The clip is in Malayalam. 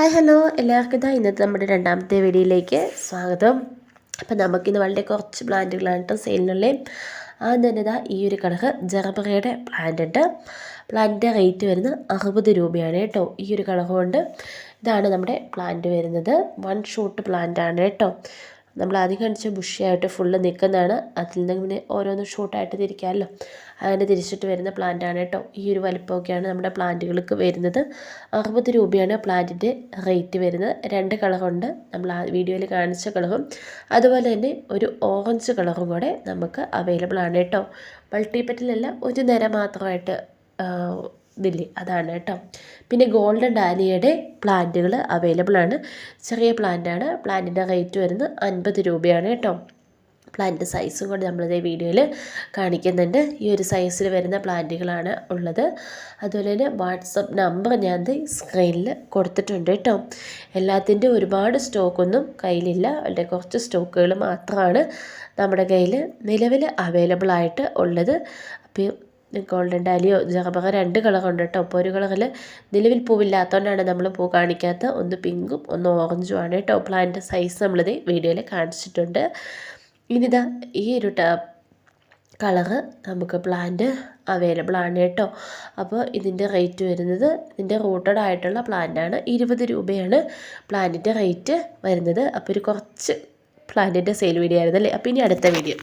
ഹായ് ഹലോ എല്ലാവർക്കും ഇതാ ഇന്നത്തെ നമ്മുടെ രണ്ടാമത്തെ വീഡിയോയിലേക്ക് സ്വാഗതം. അപ്പം നമുക്കിന്ന് വളരെ കുറച്ച് പ്ലാന്റുകളാണ് കേട്ടോ സെയിലിനുള്ളത് ആദ്യം തന്നെ ഇതാ ഈ ഒരു കണക്ക് ജറബറയുടെ പ്ലാന്റ് ഉണ്ട്. പ്ലാന്റിന്റെ റേറ്റ് വരുന്നത് അറുപത് രൂപയാണ് കേട്ടോ ഈ ഒരു കളർ കൊണ്ട് ഇതാണ് നമ്മുടെ പ്ലാന്റ് വരുന്നത്. വൺ ഷൂട്ട് പ്ലാന്റ് ആണ് കേട്ടോ നമ്മൾ ആദ്യം കാണിച്ച ബുഷിയായിട്ട് ഫുള്ള് നിൽക്കുന്നതാണ് അതിൽ നിന്ന് പിന്നെ ഓരോന്ന് ഷൂട്ടായിട്ട് തിരിക്കാമല്ലോ. അങ്ങനെ തിരിച്ചിട്ട് വരുന്ന പ്ലാന്റാണ് കേട്ടോ ഈ ഒരു വലിപ്പമൊക്കെയാണ് നമ്മുടെ പ്ലാന്റുകൾക്ക് വരുന്നത്. അറുപത് രൂപയാണ് പ്ലാന്റിന്റെ റേറ്റ് വരുന്നത്. രണ്ട് കളറുണ്ട് നമ്മൾ ആ വീഡിയോയിൽ കാണിച്ച കളറും അതുപോലെ തന്നെ ഒരു ഓറഞ്ച് കളറും കൂടെ നമുക്ക് അവൈലബിൾ ആണ് കേട്ടോ മൾട്ടിപ്പറ്റിലല്ല ഒരു നിര മാത്രമായിട്ട് ഇതില്ലേ അതാണ് കേട്ടോ. പിന്നെ ഗോൾഡൻ ഡാലിയയുടെ പ്ലാന്റുകൾ അവൈലബിൾ ആണ്. ചെറിയ പ്ലാന്റാണ് പ്ലാന്റിന്റെ റേറ്റ് വരുന്നത് അൻപത് രൂപയാണ് കേട്ടോ. പ്ലാന്റ് സൈസും കൂടി നമ്മളിതേ വീഡിയോയിൽ കാണിക്കുന്നുണ്ട്. ഈ ഒരു സൈസിൽ വരുന്ന പ്ലാന്റുകളാണ് ഉള്ളത്. അതുപോലെ തന്നെ വാട്സപ്പ് നമ്പർ ഞാൻ സ്ക്രീനിൽ കൊടുത്തിട്ടുണ്ട് കേട്ടോ. എല്ലാത്തിന്റെ ഒരുപാട് സ്റ്റോക്കൊന്നും കയ്യിലില്ല. വളരെ കുറച്ച് സ്റ്റോക്കുകൾ മാത്രമാണ് നമ്മുടെ കയ്യിൽ നിലവിൽ അവൈലബിൾ ആയിട്ട് ഉള്ളത്. അപ്പോൾ ഗോൾഡൻ ഡാലിയോ ജഹബറ രണ്ട് കളറുണ്ട് കേട്ടോ. അപ്പോൾ ഒരു കളറിൽ നിലവിൽ പൂവില്ലാത്തതുകൊണ്ടാണ് നമ്മൾ പൂ കാണിക്കാത്ത. ഒന്ന് പിങ്കും ഒന്ന് ഓറഞ്ചും ആണ് കേട്ടോ. പ്ലാന്റ് സൈസ് നമ്മളിത് വീഡിയോയിൽ കാണിച്ചിട്ടുണ്ട്. ഇനിതാ ഈ ഒരു കളറ് നമുക്ക് പ്ലാന്റ് അവൈലബിൾ ആണ് കേട്ടോ. അപ്പോൾ ഇതിന്റെ റേറ്റ് വരുന്നത് ഇതിന്റെ റൂട്ടഡ് ആയിട്ടുള്ള പ്ലാന്റാണ് ഇരുപത് രൂപയാണ് പ്ലാന്റിന്റെ റേറ്റ് വരുന്നത്. അപ്പോൾ ഒരു കുറച്ച് പ്ലാന്റിന്റെ സെയിൽ വീഡിയോ ആയിരുന്നല്ലേ അപ്പോൾ ഇനി അടുത്ത വീഡിയോ